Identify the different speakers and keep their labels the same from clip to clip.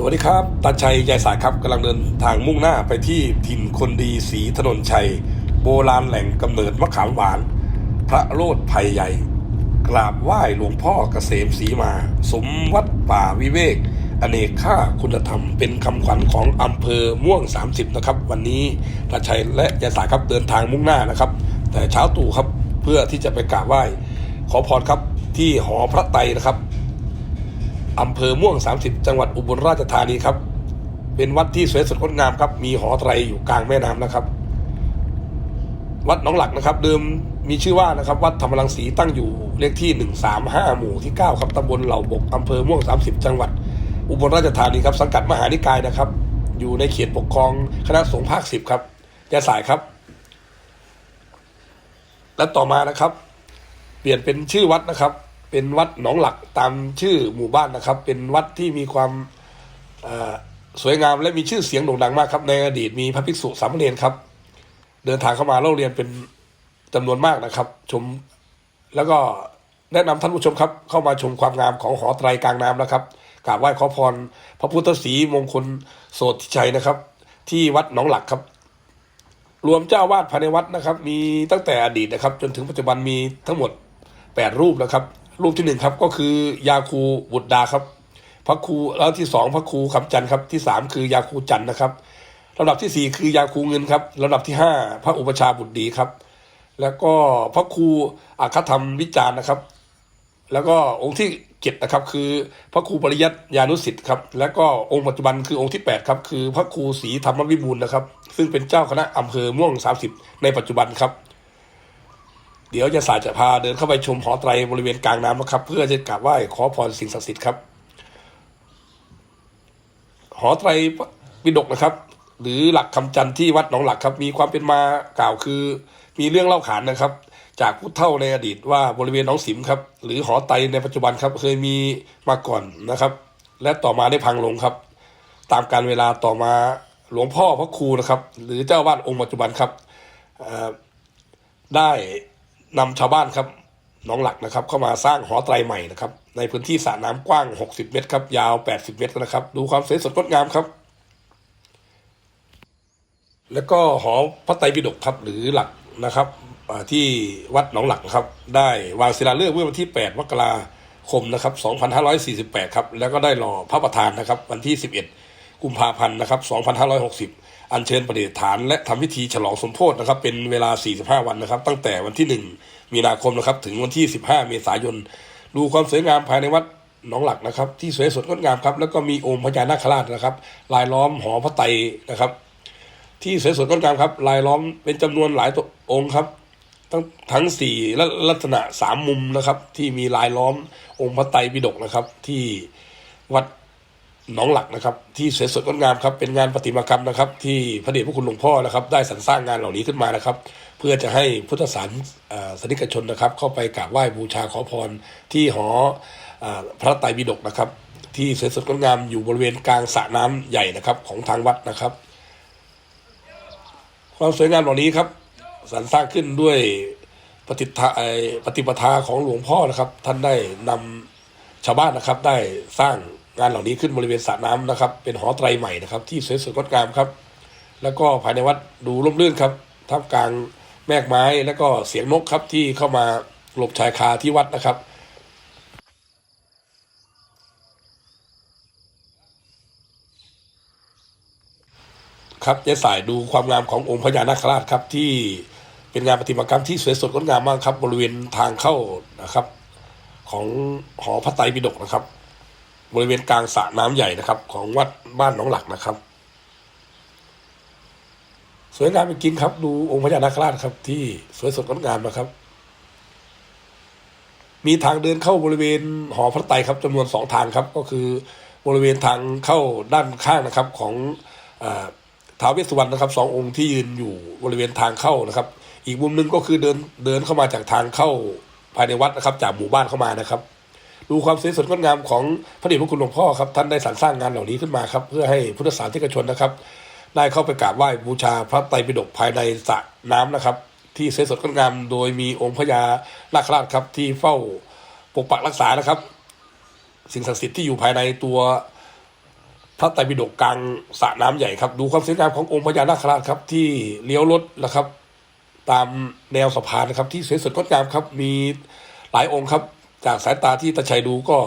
Speaker 1: สวัสดีครับตาชัยยายสายครับกำลังเดินทางมุ่งหน้าไปที่ถิ่นคนดีศรีถนนชัย โบราณแหล่งกำเนิดมะขามหวาน พระโลดภัยใหญ่ กราบไหว้หลวงพ่อเกษมศรีมา สมวัดป่าวิเวก อเนกค่าคุณธรรมเป็นคำขวัญของอำเภอม่วง 30 นะครับ วันนี้ตาชัยและยายสายครับเดินทางมุ่งหน้านะครับ แต่เช้าตู่ครับเพื่อที่จะไปกราบไหว้ ขอพรครับที่หอพระไตรนะครับ อำเภอม่วง 30 จังหวัดอุบลราชธานีครับ เป็นวัดที่สวยสดงดงามครับ มีหอไตรอยู่กลางแม่น้ำนะครับ วัดหนองหลักนะครับ เดิมมีชื่อว่านะครับ วัดธรรมรังสีตั้งอยู่เลขที่ 135 หมู่ที่ 9 ครับตำบลเหล่าบกอำเภอม่วง 30 จังหวัด อุบลราชธานีครับ สังกัดมหานิกายนะครับ อยู่ในเขตปกครองคณะสงฆ์ภาค 10 ครับยาสายครับและต่อมานะครับ เปลี่ยนเป็นชื่อวัดนะครับ เป็นวัดหนองหลักตามชื่อหมู่บ้านนะครับ เป็นวัดที่มีความสวยงามและมีชื่อเสียงโด่งดังมากครับ ในอดีตมีพระภิกษุสามเณรครับ เดินทางเข้ามาเล่าเรียนเป็นจำนวนมากนะครับ ชมแล้วก็แนะนำท่านผู้ชมครับ เข้ามาชมความงามของหอไตรกลางน้ำนะครับกราบไหว้ขอพร พระพุทธศรีมงคลโสติชัยนะครับ ที่วัดหนองหลักครับ รวมเจ้าวาดภายในวัดนะครับ มีตั้งแต่อดีตนะครับ จนถึงปัจจุบันมีทั้งหมด 8 รูปนะครับ รูปที่หนึ่งครับก็คือยาคูบุตรดาครับ พระครูแล้วที่สองพระครูคำจันทร์ครับที่สามคือยาคูจันทร์นะครับลำดับที่สี่คือยาคูเงินครับลำดับที่ห้าพระอุปชาบุตรดีครับ แล้วก็พระครูอัคธรรมวิจารณ์นะครับ แล้วก็องค์ที่เจ็ดนะครับ คือพระครูปริยัติยานุสิทธิ์ครับแล้วก็องค์ปัจจุบันคือองค์ที่แปดครับคือพระครูศรีธรรมวิบูลนะครับ ซึ่งเป็นเจ้าคณะอำเภอม่วง30ในปัจจุบันครับ เดี๋ยวจะสาจะพาเดินเข้าไปชมหอไตรบริเวณกลางน้ำนะครับ เพื่อจะกราบไหว้ขอพรสิ่งศักดิ์สิทธิ์ครับ หอไตรปิฎกนะครับ หรือหลักคำจันทร์ที่วัดหนองหลักครับ มีความเป็นมากล่าวคือ มีเรื่องเล่าขานนะครับ จากผู้เฒ่าในอดีตว่าบริเวณหนองสิมครับ หรือหอไตรในปัจจุบันครับ เคยมีมาก่อนนะครับ และต่อมาได้พังลงครับ ตามการเวลาต่อมาหลวงพ่อพระครูนะครับ หรือเจ้าวาดองค์ปัจจุบันครับได้ นำชาวบ้านครับหนองหลักนะครับ เข้ามาสร้างหอไตรใหม่นะครับ ในพื้นที่สระน้ำกว้าง 60 เมตรครับ ยาว 80 เมตรนะครับ ดูความสวยสดงดงามครับ แล้วก็หอพระไตรปิฎกครับ หรือหลักนะครับที่วัดหนองหลักครับ ได้วางศิลาฤกษ์เมื่อวันที่ 8 มกราคมนะครับ 2548 ครับ แล้วก็ได้หล่อพระประธานนะครับ วันที่ 11 กุมภาพันธ์นะครับ 2560 อัญเชิญประดิษฐาน และทำพิธีฉลองสมโพธินะครับ เป็นเวลา 45 วันนะครับ ตั้งแต่วันที่ 1 มีนาคมนะครับ ถึงวันที่ 15 เมษายน ดูความสวยงามภายในวัดหนองหลักนะครับ ที่สวยสดงดงามครับ แล้วก็มีองค์พญานาคราชนะครับ ลายล้อมหอพระไตรนะครับ ที่สวยสดงดงามครับ ลายล้อมเป็นจำนวนหลายตัวองค์ครับ ทั้งทั้งสี่และลักษณะสามมุมนะครับ ที่มีลายล้อมองค์พระไตรปิฎกนะครับ ที่วัด นองหลักนะครับ ที่สวยสดงดงามครับเป็นงานประติมากรรมนะครับ ที่พระเดชพระคุณหลวงพ่อนะครับ ได้สรรสร้างงานเหล่านี้ขึ้นมานะครับ เพื่อจะให้พุทธศาสนิเอ่อสนิกชนนะครับ เข้าไปกราบไหว้บูชาขอพรที่หออพระไตรปิฎกนะครับ ที่สวยสดงดงามอยู่บริเวณกลางสระน้ำใหญ่นะครับของทางวัดนะครับ ความสวยงามเหล่านี้ครับสรรสร้างขึ้นด้วยปฏิทาเอ่อปฏิปทาของหลวงพ่อนะครับ ท่านได้นำชาวบ้านนะครับได้สร้าง งานเหล่านี้ขึ้นบริเวณสระน้ำนะครับ เป็นหอไตรใหม่นะครับ ที่สวยสดงดงามครับ แล้วก็ภายในวัดดูร่มรื่นครับท่ามกลางแมกไม้แล้วก็เสียงนกครับที่เข้ามาหลบชายคาที่วัดนะครับครับยายสายดูความงามขององค์พญานาคราชครับที่เป็นงานประติมากรรมที่สวยสดงดงามมากครับ บริเวณทางเข้านะครับ ของหอพระไตรปิฎกนะครับ บริเวณกลางสระน้ำใหญ่นะครับ ของวัดบ้านหนองหลักนะครับ สวยงามจริงครับ ดูองค์พญานาคราชครับ ที่สวยสดงดงามนะครับ มีทางเดินเข้าบริเวณหอพระไตรครับจำนวนสองทางครับ ก็คือบริเวณทางเข้าด้านข้างนะครับของท้าวเวสสุวรรณนะครับสององค์ที่ยืนอยู่บริเวณทางเข้านะครับ อีกมุมหนึงก็คือเดินเดินเข้ามาจากทางเข้าภายในวัดนะครับ จากหมู่บ้านเข้ามานะครับ ดูความสวยสดงดงามของพระเดชพระคุณหลวงพ่อครับท่านได้สรรสร้างงานเหล่านี้ขึ้นมาครับเพื่อให้พุทธศาสนิกชนนะครับ ได้เข้าไปกราบไหว้บูชาพระไตรปิฎกภายในสระน้ำนะครับ ที่สวยสดงดงามโดยมีองค์พญานาคราชครับที่เฝ้าปกปักรักษานะครับ สิ่งศักดิ์สิทธิ์ที่อยู่ภายในตัวพระไตรปิฎกกลางสระน้ำใหญ่ครับ ดูความสวยงามขององค์พญานาคราชครับที่เลี้ยวรถนะครับ ตามแนวสะพานนะครับ ที่สวยสดงดงามครับ มีหลายองค์ครับ จากสายตาที่ตาชัยดูก็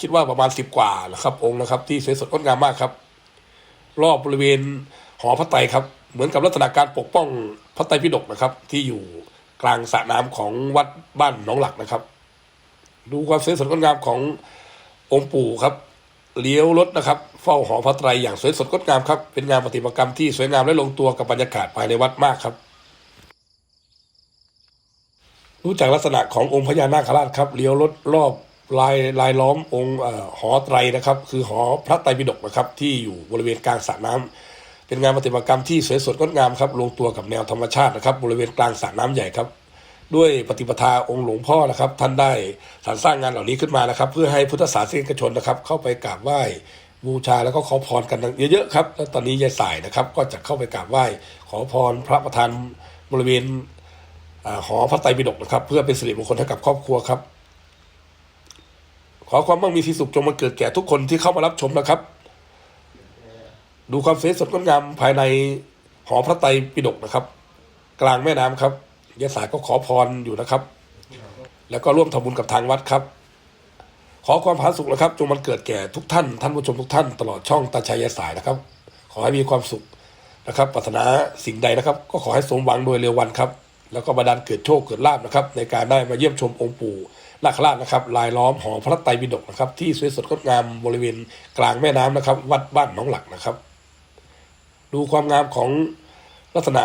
Speaker 1: คิดว่าประมาณสิบกว่านะครับ องค์นะครับ ที่สวยสดงดงามมากครับ รอบบริเวณหอพระไตรครับ เหมือนกับลักษณะการปกป้องพระไตรปิฎกนะครับ ที่อยู่กลางสระน้ำของวัดบ้านหนองหลักนะครับ ดูความสวยสดงดงามขององค์ปู่ครับเลี้ยวรถนะครับ เฝ้าหอพระไตรอย่างสวยสดงดงามครับเป็นงานปฏิมากรรมที่สวยงามและลงตัวกับบรรยากาศภายในวัดมากครับ รู้จักลักษณะขององค์พญานาคราชครับเลี้ยวรถรอบลายลายล้อมองค์หอไตรนะครับ คือหอพระไตรปิฎกนะครับ ที่อยู่บริเวณกลางสระน้ำเป็นงานปฏิมากรรมที่สวยสดงดงามครับลงตัวกับแนวธรรมชาตินะครับ บริเวณกลางสระน้ำใหญ่ครับ ด้วยปฏิปทาองค์หลวงพ่อนะครับ ท่านได้สรรสร้างงานเหล่านี้ขึ้นมานะครับ เพื่อให้พุทธศาสนิกชนนะครับ เข้าไปกราบไหว้บูชาแล้วก็ขอพรกันเยอะๆครับ แล้วตอนนี้ยายสายนะครับ ก็จะเข้าไปกราบไหว้ขอพรพระประธานบริเวณ หอพระไตรปิฎกนะครับ เพื่อเป็นสิริมงคลให้กับครอบครัวครับ ขอความมั่งมีสีสุขจงมาเกิดแก่ทุกคนที่เข้ามารับชมนะครับ ดูความสวยสดงดงามภายในหอพระไตรปิฎกนะครับ กลางแม่น้ำครับยาสาก็ขอพรอยู่นะครับ แล้วก็ร่วมทำบุญกับทางวัดครับ ขอความผาสุขนะครับ จงมันเกิดแก่ทุกท่าน ท่านผู้ชมทุกท่านตลอดช่องตาชัยยายสายนะครับ ขอให้มีความสุขนะครับปรารถนาสิ่งใดนะครับ ก็ขอให้สมหวังโดยเร็ววันครับ แล้วก็บันดาลเกิดโชคเกิดลาบนะครับ ในการได้มาเยี่ยมชมองค์ปู่นาคราชนะครับลายล้อมหอพระไตรปิฎกนะครับที่สวยสดงดงามบริเวณกลางแม่น้ำนะครับ วัดบ้านหนองหลักนะครับ ดูความงามของลักษณะ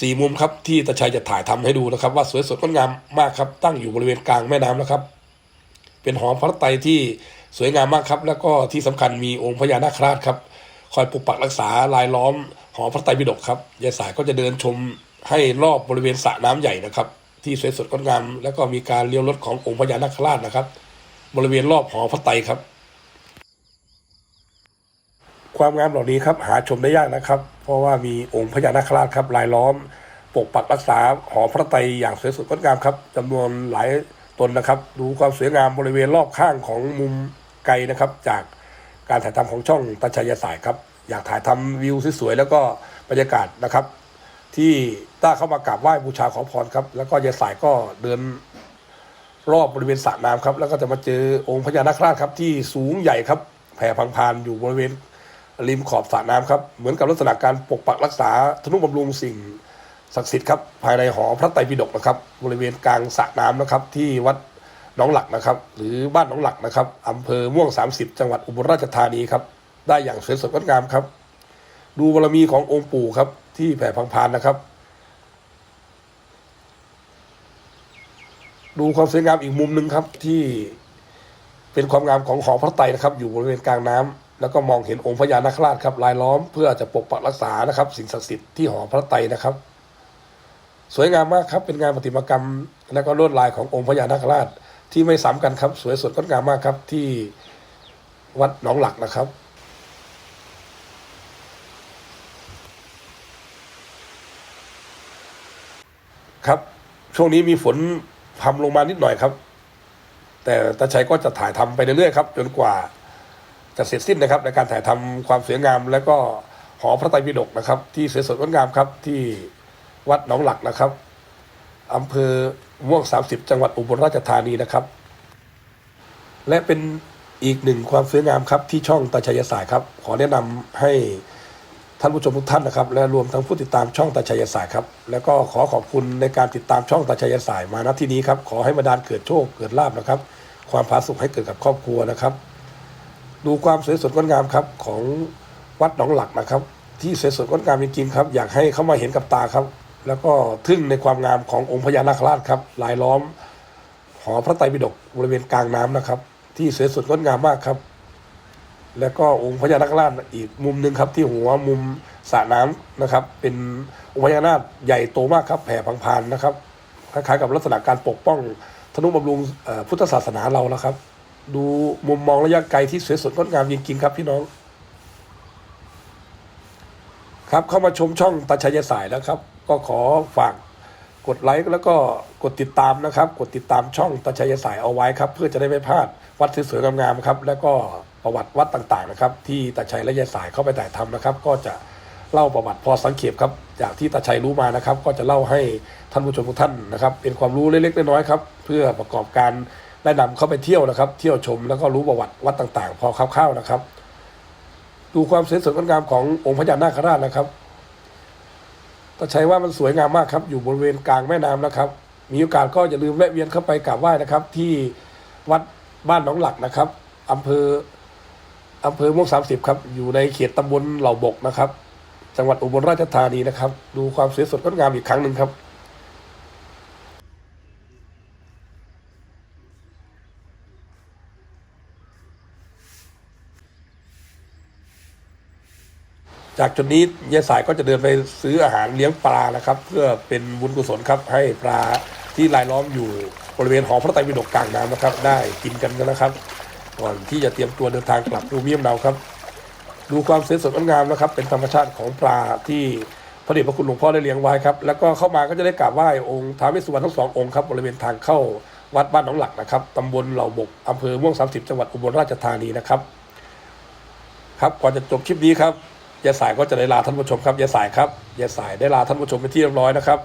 Speaker 1: สี่มุมครับที่ตาชัยจะถ่ายทำให้ดูนะครับ ว่าสวยสดงดงามมากครับ ตั้งอยู่บริเวณกลางแม่น้ำนะครับ เป็นหอพระไตรที่สวยงามมากครับ แล้วก็ที่สำคัญมีองค์พญานาคราชครับ คอยปกปักรักษาลายล้อมหอพระไตรปิฎกครับยายสายก็จะเดินชม ให้รอบบริเวณสระน้ำใหญ่นะครับ ที่สวยสดงดงาม แล้วก็มีการเลี้ยวรถขององค์พญานาคราชนะครับ บริเวณรอบหอพระไตรครับ ความงามเหล่านี้ครับหาชมได้ยากนะครับ เพราะว่ามีองค์พญานาคราชครับลายล้อม ปกปักรักษาหอพระไตรอย่างสวยสดงดงามครับจำนวนหลายตนนะครับ ดูความสวยงามบริเวณรอบข้างของมุมไกลนะครับ จากการถ่ายทำของช่องตาชัยสายครับ อยากถ่ายทำวิวสวยๆแล้วก็บรรยากาศนะครับ ที่ ต้าเข้ามากราบไหว้บูชาขอพรครับ แล้วก็ยายสายก็เดินรอบบริเวณสระน้ำครับ แล้วก็จะมาเจอองค์พญานาคราชครับ ที่สูงใหญ่ครับ แผ่พังพานอยู่บริเวณริมขอบสระน้ำครับ เหมือนกับลักษณะการปกปักรักษาทนุบำรุงสิ่งศักดิ์สิทธิ์ครับภายในหอพระไตรปิฎกนะครับ บริเวณกลางสระน้ำนะครับ ที่วัดหนองหลักนะครับ หรือบ้านหนองหลักนะครับอำเภอม่วง 30 จังหวัดอุบลราชธานีครับได้อย่างสวยสดงดงามครับ ดูบารมีขององค์ปู่ครับที่แผ่พังพานนะครับ ดูความสวยงามอีกมุมหนึ่งครับที่เป็นความงามของหอพระไตรนะครับ อยู่บริเวณกลางน้ำแล้วก็มองเห็นองค์พญานาคราชครับลายล้อมเพื่อจะปกปักรักษานะครับ สิ่งศักดิ์สิทธิ์ที่หอพระไตรนะครับ สวยงามมากครับเป็นงานประติมากรรม และก็ลวดลายขององค์พญานาคราชที่ไม่ซ้ำกันครับ สวยสดงดงามมากครับที่วัดหนองหลักนะครับครับ ช่วงนี้มีฝน พรำลงมานิดหน่อยครับ แต่ตาชัยก็จะถ่ายทำไปเรื่อยๆครับจนกว่าจะเสร็จสิ้นนะครับ ในการถ่ายทำความสวยงาม และก็หอพระไตรปิฎกนะครับ ที่สวยสดงดงามครับ ที่วัดหนองหลักนะครับอำเภอม่วง 30 จังหวัดอุบลราชธานีนะครับ และเป็นอีกหนึ่งความสวยงามครับที่ช่องตาชัยสายครับ ขอแนะนำให้ ท่านผู้ชมทุกท่านนะครับ และรวมทั้งผู้ติดตามช่องตาชัยสายครับ แล้วก็ขอขอบคุณในการติดตามช่องตาชัยสายมาณที่นี้ครับ ขอให้มาดานเกิดโชคเกิดลาบนะครับ ความผาสุกให้เกิดกับครอบครัวนะครับ ดูความสวยสดงดงามครับของวัดหนองหลักนะครับ ที่สวยสดงดงามจริงๆครับ อยากให้เข้ามาเห็นกับตาครับ แล้วก็ทึ่งในความงามขององค์พญานาคราชครับลายล้อมหอพระไตรปิฎกบริเวณกลางน้ำนะครับ ที่สวยสดงดงามมากครับ แล้วก็องค์พญานาคราชอีกมุมหนึ่งครับที่หัวมุมสระน้ำนะครับ เป็นองค์พญานาคใหญ่โตมากครับแผ่พังพานนะครับคล้ายๆกับลักษณะการปกป้องธนุบำรุงพุทธศาสนาเราแล้วครับ ดูมุมมองระยะไกลที่สวยสดงดงามจริงๆครับพี่น้อง ครับเข้ามาชมช่องตาชัยสายแล้วครับ ก็ขอฝากกดไลค์แล้วก็กดติดตามนะครับ กดติดตามช่องตาชัยสายเอาไว้ครับ เพื่อจะได้ไม่พลาดวัดสวยๆงามๆครับ แล้วก็ ประวัติวัดต่างๆนะครับ ที่ตาชัยและยายสายเข้าไปถ่ายทำนะครับ ก็จะเล่าประวัติพอสังเขปครับจากที่ตาชัยรู้มานะครับ ก็จะเล่าให้ท่านผู้ชมทุกท่านนะครับ เป็นความรู้เล็กๆน้อยๆครับ เพื่อประกอบการได้นำเข้าไปเที่ยวนะครับ เที่ยวชมแล้วก็รู้ประวัติวัดต่างๆ พอคร่าวๆนะครับ ดูความสวยสดงดงามขององค์พญานาคราชนะครับตาชัยว่ามันสวยงามมากครับอยู่บริเวณกลางแม่น้ำนะครับ มีโอกาสก็อย่าลืมแวะเวียนเข้าไปกราบไหว้นะครับ ที่วัดบ้านหนองหลักนะครับอำเภอ อำเภอม่วงสามสิบครับ อยู่ในเขตตำบลเหล่าบกนะครับ จังหวัดอุบลราชธานีนะครับ ดูความสวยสดงดงามอีกครั้งหนึ่งครับจากจุดนี้ยายสายก็จะเดินไปซื้ออาหารเลี้ยงปลานะครับ เพื่อเป็นบุญกุศลครับ ให้ปลาที่รายล้อมอยู่บริเวณหอพระไตรปิฎกกลางน้ำนะครับ ได้กินกันนะครับ ก่อนที่จะเตรียมตัวเดินทางกลับภูมิลำเนาครับ ดูความสวยสดงดงามนะครับ เป็นธรรมชาติของปลาที่พระเดชพระคุณหลวงพ่อได้เลี้ยงไว้ครับ แล้วก็เข้ามาก็จะได้กราบไหว้องค์ท้าวเวสสุวรรณทั้งสององค์ครับบริเวณทางเข้าวัดบ้านหนองหลักนะครับตำบลเหล่าบกอำเภอม่วง30จังหวัดอุบลราชธานีนะครับ ครับก่อนจะจบคลิปนี้ครับยายสายก็จะได้ลาท่านผู้ชมครับยายสายครับยายสายได้ลาท่านผู้ชมไปที่เรียบร้อยนะครับ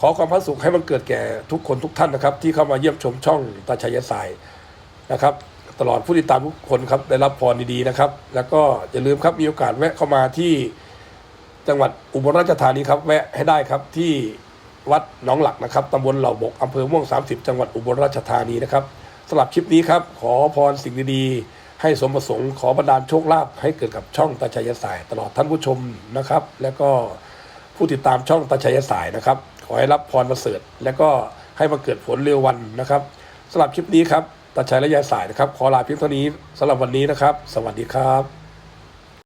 Speaker 1: ขอความพระสุขให้มันเกิดแก่ทุกคนทุกท่านนะครับ ที่เข้ามาเยี่ยมชมช่องตาชัยยายสายนะครับ ตลอดผู้ติดตามทุกคนครับได้รับพรดีๆนะครับ แล้วก็อย่าลืมครับมีโอกาสแวะเข้ามาที่จังหวัดอุบลราชธานีครับแวะให้ได้ครับที่วัดหนองหลักนะครับตำบลเหล่าบกอำเภอม่วง 30 จังหวัดอุบลราชธานีนะครับสำหรับคลิปนี้ครับขอพรสิ่งดีๆ ให้สมประสงค์ขอบันดาลโชคลาภให้เกิดกับช่องตาชัยสาย ตลอดท่านผู้ชมนะครับ แล้วก็ผู้ติดตามช่องตาชัยสายนะครับ ขอให้รับพรประเสริฐ และก็ให้มาเกิดผลเร็ววันนะครับสำหรับคลิปนี้ครับ ตาชัยและยายสายนะครับ ขอลาเพียงเท่านี้สำหรับวันนี้นะครับ สวัสดีครับ